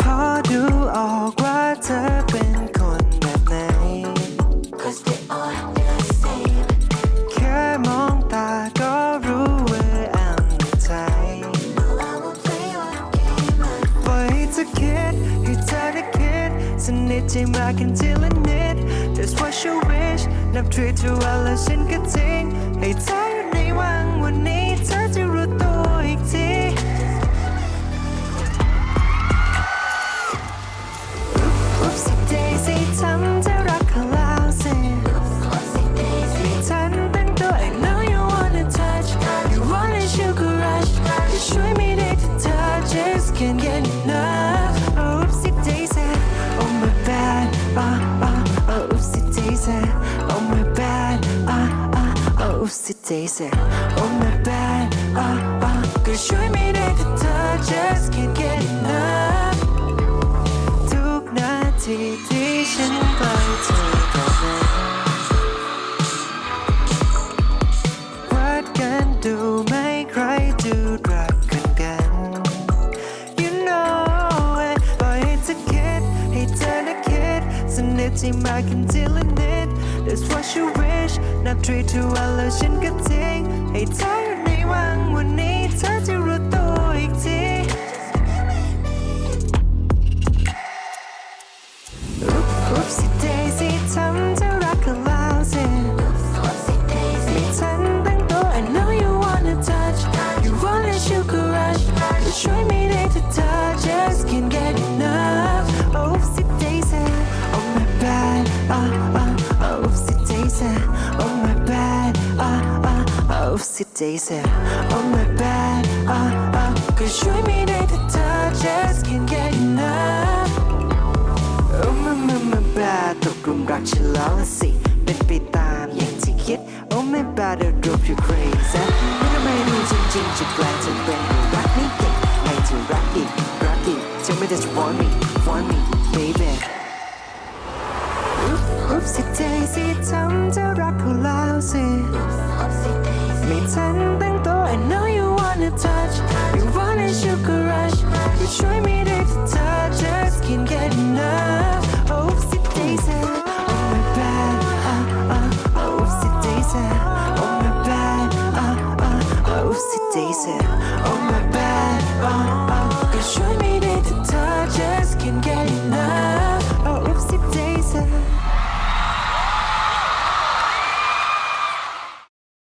พอดูออกว่าเธอเป็นคนแบบไหน Cause they all the same แค่มองตาก็รู้ว่าอ่านใจ I will play your game ปล่ให้เธอคิดให้เธอได้คิดนิทใจมากันทีละนิด just what you wish นับถือเธอว่าแล้ฉันก็ทิ้งให้เธออยู่ในวังวันนี้เธอจะรู้ตัวอีกทีอุ๊บสิเดซี่ทำจะรักเขาแล้วสิไม่ทันตั้งตัว I know you wanna touch you wanna shoot courage จะช่วยไม่ได้เธอ just can't get enough daisy oh my bad ah ah oh oopsie daisy oh my bad ah ah ก็ช่วยไม่ได้ถ้าเธอ just can't get enough ทุกนาทีที่ฉันใกล้เธอก็นั้นวัดกันดูไหมใครดูรักกันกัน You know it ปล่อยให้เธอคิดให้เธอนะคิดสนิทที่มากันทีละนิด That's what you wish นับ three to one แล้วฉันก็ทิ้งให้เธออยู่ในวังวันนี้เธอจะรู้ตัวอีกที Oopsie daisy ทำเธอรักเขาแล้วสิไม่ทันตั้งตัว I know you wanna touch you wanna sugar rush แต่ช่วยไม่ได้ถ้าเธอ just can't get enough Oopsie daisy oh my bad ah ah oh oopsie daisy oh my bad ah ah oh oopsie daisy oh my bad ah ah ก็ช่วยไม่ได้ถ้าเธอ just can't get enough โอ้มามามาบาตกหลุมรักฉันแล้วละสิ เป็นไปตามอย่างที่คิด โอ้ไม่บา I drove you crazy ไม่ทำไมดูจริงๆจะแกล้งจะเป็นรักไม่เก่งให้เธอรักอีกรักอีก Tell me that you want me want me baby Oopsie daisy ทำเธอรักเขาแล้วสิ ไม่ทันตั้งตัว I know you wanna touch you wanna sugar rush ก็ช่วยไม่ได้ถ้าเธอ just can't get enough Oopsie daisy oh my bad ah ah oh oopsie daisy oh my bad ah ah oh oopsie daisy oh my bad ah